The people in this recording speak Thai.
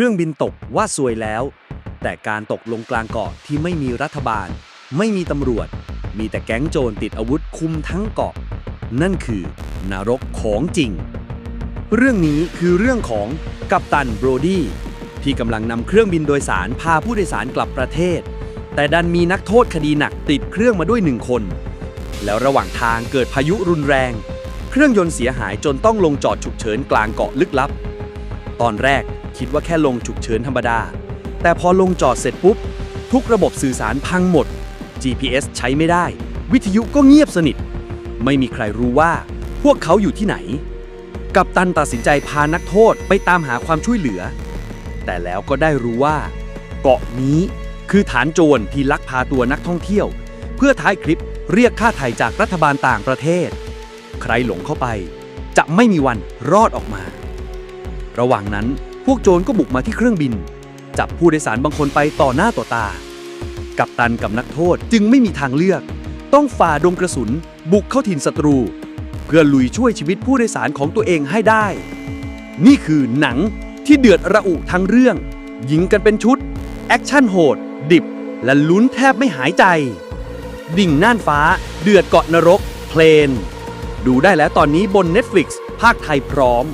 ครื่องบินตกว่าซวยแล้ว แต่การตกลงกลางเกาะที่ไม่มีรัฐบาล ไม่มีตำรวจ มีแต่แก๊งโจรติดอาวุธคุมทั้งเกาะ นั่นคือนรกของจริง เรื่องนี้คือเรื่องของกัปตันโบรดี้ที่กำลังนำเครื่องบินโดยสารพาผู้โดยสารกลับประเทศ แต่ดันมีนักโทษคดีหนักติดเครื่องมาด้วยหนึ่งคน แล้วระหว่างทางเกิดพายุรุนแรง เครื่องยนต์เสียหายจนต้องลงจอดฉุกเฉินกลางเกาะลึกลับ ตอนแรก คิดว่าแค่ลงฉุกเฉินธรรมดา แต่พอลงจอดเสร็จปุ๊บ ทุกระบบสื่อสารพังหมด GPS ใช้ไม่ได้ วิทยุก็เงียบสนิท ไม่มีใครรู้ว่า พวกเขาอยู่ที่ไหน กัปตันตัดสินใจพานักโทษไปตามหาความช่วยเหลือ แต่แล้วก็ได้รู้ว่า เกาะนี้คือฐานโจรที่ลักพาตัวนักท่องเที่ยว เพื่อท้ายคลิปเรียกค่าไถ่จากรัฐบาลต่างประเทศ ใครหลงเข้าไป จะไม่มีวันรอดออกมา ระหว่างนั้น พวกโจรก็บุกมาที่เครื่องบิน จับผู้โดยสารบางคนไปต่อหน้าต่อตา กัปตันกับนักโทษจึงไม่มีทางเลือก ต้องฝ่าดงกระสุน บุกเข้าถิ่นศัตรู เพื่อลุยช่วยชีวิตผู้โดยสารของตัวเองให้ได้ นี่คือหนังที่เดือดระอุทั้งเรื่อง ยิงกันเป็นชุด แอคชั่นโหด ดิบ และลุ้นแทบไม่หายใจ ดิ่งน่านฟ้า เดือดเกาะนรก เพลน ดูได้แล้วตอนนี้บน Netflix ภาคไทยพร้อม